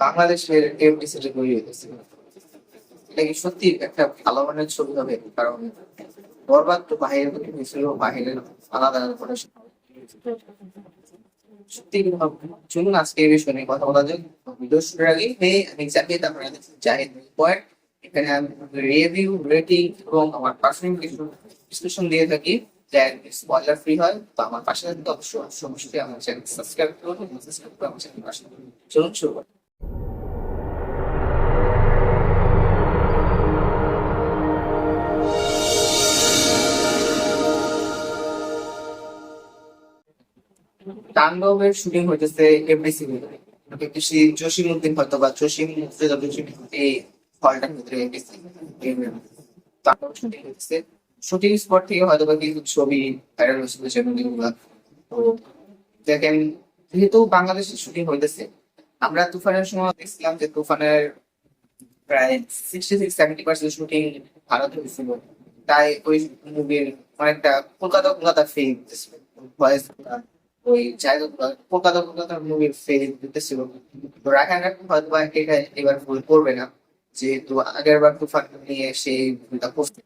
বাংলাদেশের এটা কি সত্যি একটা ভালো মানের ছবি হবে? কারণ বরবাদ তো বাহিরের হয়েছিল বাহিরের আলাদা আলাদা সত্যি চলুন আজকে এই বিষয় কথা বলা যাক। আগে, হে, আমি জাহিদ পয়েন্ট এখানে আমি রেটিং এবং আমার পার্সোনাল কিছু ডিসকাশন দিয়ে থাকি। স্পয়লার ফ্রি হয়, তো আমার পাশে থাকতে অবশ্যই অবশ্যই আমার চ্যানেল সাবস্ক্রাইব করুন সাবস্ক্রাইব করে আমার চ্যানেল পাশে চলুন শুরু করি। তাণ্ডবের শুটিং হইতেছে এফডিসি কৃষি জসিম উদ্দিন হয়তো বা জসিম এই হলটার ভিতরে এফডিসি তাণ্ডব শুটিং হইতেছে শুটিং স্পট থেকে হয়তো বা কিছু ছবি ভাইরাল হয়েছিল সেগুলো দেখেন, যেহেতু বাংলাদেশে শুটিং হইতেছে, আমরা তুফানের সময় দেখছিলাম যে তুফানের প্রায় sixty six seventy percent shooting ভারতে হয়েছিল। তাই ওই মুভির অনেকটা কলকাতা কলকাতা ফিল ভয়েস ওই জায়গাগুলো কলকাতা কলকাতা মুভির ফেল দিতেছিল। তো রাখান রাখুন হয়তো বা এটা এবার ভুল করবে না। যেহেতু আগের বার তুফান নিয়ে সেই ভুলটা করছে।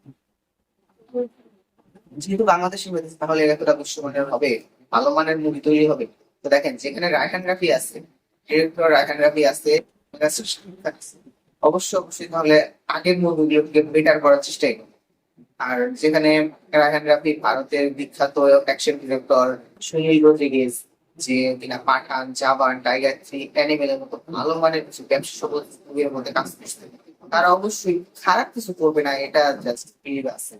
যেহেতু বাংলাদেশি হয়েছে তাহলে এতটা উচ্চমানের হবে, ভালো মানের মুভি তৈরি হবে। তো দেখেন, যেখানে রায়হান রাফি আছে ডিরেক্টর রায়হান রাফি আছে অবশ্যই অবশ্যই তাহলে আগের মুভিগুলোকে বেটার করার চেষ্টাই আর যেখানে রায়হান রাফি ভারতের বিখ্যাত অ্যাকশন ডিরেক্টর সুনীল রদ্রিগেজ যে কিনা পাঠান, জাবান টাইগার থ্রি অ্যানিমেলের মতো ভালো মানের কিছু ব্যবসা সবুজ মুভির মধ্যে কাজ করছে। তারা অবশ্যই খারাপ কিছু করবে না, এটা জাস্ট আছে।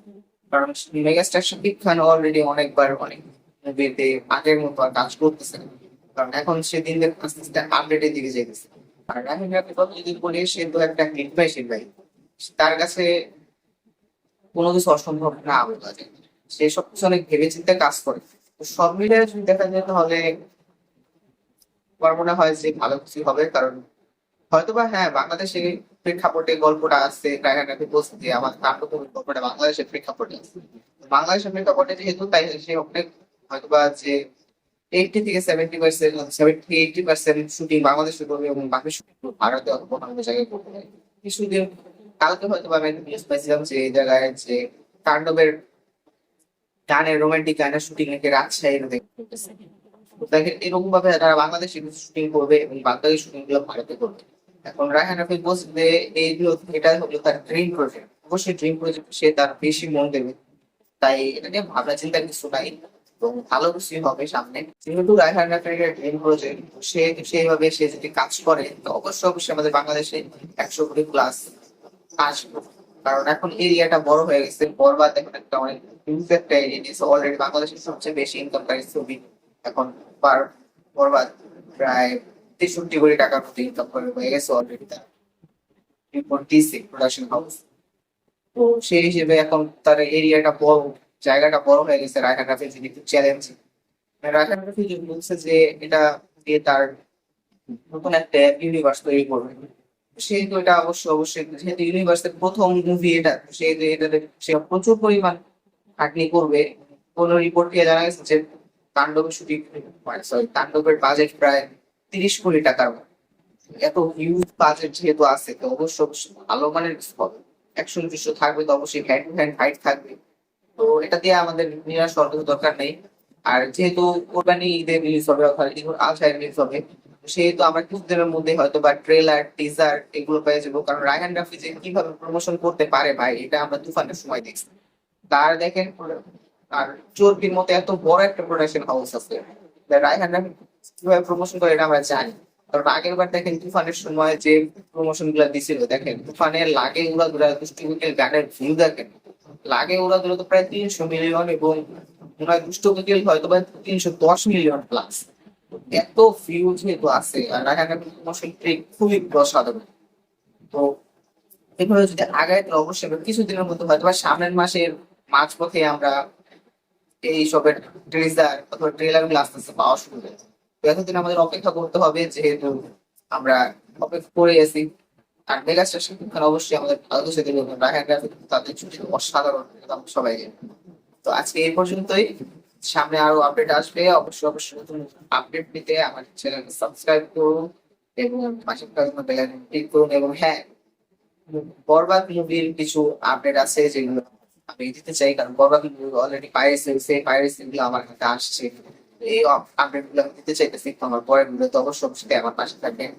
কারণ মেগাস্টার শাকিব খান অলরেডি অনেকবার অনেক মুভিতে আগের মতো আর কাজ করতেছে না। কারণ এখন সে দিন দিন আস্তে আস্তে আপডেটের দিকে যেতেছে আর রাহিম রাফি কথা যদি বলি, সে তো একটা হিট ভাই। শিট ভাই তার কাছে কোনো কিছু অসম্ভব না বলা সে সব কিছু অনেক ভেবে চিন্তে কাজ করে। তো সব মিলে যদি দেখা যায়, তাহলে আমার মনে হয় যে ভালো কিছু হবে। কারণ হয়তোবা হ্যাঁ বাংলাদেশে প্রেক্ষাপটে গল্পটা আছে রায়হান রাফি বলছে যে আমার নাটক গল্পটা বাংলাদেশের প্রেক্ষাপটে আছে। বাংলাদেশের প্রেক্ষাপটে যেহেতু তাই সে অনেক হয়তোবা যে এইটি থেকে seventy percent seventy eighty percent shooting বাংলাদেশে করবে এবং বাকি শুটিং ভারতে অথবা অন্য জায়গায় করবে কিছুদিন কালকে হয়তো আমি নিউজ পাইছিলাম যে এই জায়গায় যে তাণ্ডবের গানের রোমান্টিক গানের শুটিং নাকি রাজশাহীর এরকম ভাবে তারা বাংলাদেশে শুটিং করবে এবং বাংলাদেশ শুটিংগুলো ভারতে করবে। এখন রায়হান রাফি বলছে যে এইগুলো এটা হলো তার ড্রিম প্রজেক্ট অবশ্যই ড্রিম প্রজেক্ট সে তার বেশি মন দেবে। তাই এটা নিয়ে ভাবনা চিন্তা কিছু নাই, এবং ভালো কিছুই হবে সামনে। যেহেতু রায়হান রাফির ড্রিম প্রজেক্ট সে সেইভাবে সে যদি কাজ করে, তো অবশ্যই অবশ্যই আমাদের বাংলাদেশে একশো কোটি প্লাস আসবে। কারণ এখন এরিয়াটা বড় হয়ে গেছে। বরবাদ এখন একটা অনেক হিউজ একটা এরিয়া নিয়েছে অলরেডি বাংলাদেশের সবচেয়ে বেশি ইনকামকারী ছবি এখন পার বরবাদ প্রায় তেষট্টি কোটি টাকার মতো ইনকাম করে হয়ে গেছে অলরেডি তার। প্রোডাকশন হাউস তো সেই হিসেবে এখন তার এরিয়াটা বড়, জায়গাটা বড় হয়ে গেছে রায়হান রাফির জন্য একটু চ্যালেঞ্জ রায়হান রাফি বলছে যে এটা দিয়ে তার নতুন একটা ইউনিভার্স তৈরি করবে। সেহেতু এটা অবশ্যই অবশ্যই যেহেতু ইউনিভার্সের প্রথম মুভি এটা সেহেতু এটাতে সে প্রচুর পরিমাণ খাটনি করবে। কোন রিপোর্ট থেকে জানা গেছে যে তাণ্ডবের শুটিং মানে সরি তাণ্ডবের বাজেট প্রায় তিরিশ কোটি টাকার এত হিউজ বাজেট যেহেতু আছে, তো অবশ্যই ভালো মানের কিছু হবে থাকবে তো অবশ্যই হ্যান্ড টু হ্যান্ড ফাইট থাকবে। তো এটা দিয়ে আমাদের নিরাশ হওয়ার দরকার নেই। আর যেহেতু কোরবানি ঈদে রিলিজ হবে, অর্থাৎ ঈদুল আজহায় রিলিজ হবে সেহেতু আমরা কিছুদিনের মধ্যে হয়তো বা ট্রেলার টিজার এগুলো পেয়ে যাব। কারণ রায়হান রাফি যে কীভাবে প্রমোশন করতে পারে ভাই, এটা আমরা তুফানের সময় দেখছি। তার দেখেন, আর চর্বির মতো এত বড় একটা প্রোডাকশন হাউস আছে। রায়হান রাফি কীভাবে প্রমোশন করে এটা আমরা জানি। কারণ আগের বার দেখেন তুফানের সময় যে প্রমোশনগুলা দিছিল, দেখেন তুফানের লাগে উড়া দুরা দুষ্টি কোকিল গানের ভিউ দেখেন। লাগে উড়া দুরা তো প্রায় তিনশো মিলিয়ন এবং হয় দুষ্ট কোকিল হয়তো বা তিনশো দশ মিলিয়ন প্লাস এত ভিউ যেহেতু আছে, আর রাফির প্রমোশন খুবই অসাধারণ। তো এগুলো যদি আগায়, তাহলে অবশ্যই কিছুদিনের মধ্যে হয়তো বা সামনের মাসের মাঝপথে আমরা এই সবের ট্রেজার অথবা ট্রেলারগুলো আস্তে আস্তে পাওয়া শুরু হয়েছে যতদিন আমাদের অপেক্ষা করতে হবে যেহেতু আমরা অপেক্ষা করে আছি। আর মেগা স্টেশন অবশ্যই আমাদের ভালো সাথে রাখার গ্রাফিক তাদের ছুটি অসাধারণ সবাই তো আজকে এই পর্যন্তই। সামনে আরও আপডেট আসবে। অবশ্যই অবশ্যই নতুন আপডেট পেতে আমার চ্যানেল সাবস্ক্রাইব করুন এবং পাশে ক্লিক করুন এবং হ্যাঁ বরবাদ মুভির কিছু আপডেট আছে যেগুলো আমি দিতে চাই। কারণ বরবাদ মুভি অলরেডি পাইরেসি সেই পাইরেসি গুলো আমার হাতে আসছে। এই আপডেটগুলো দিতে চাইতে চাইতেছি। আমার পরে মূলত অবশ্যই আমার পাশে থাকবেন।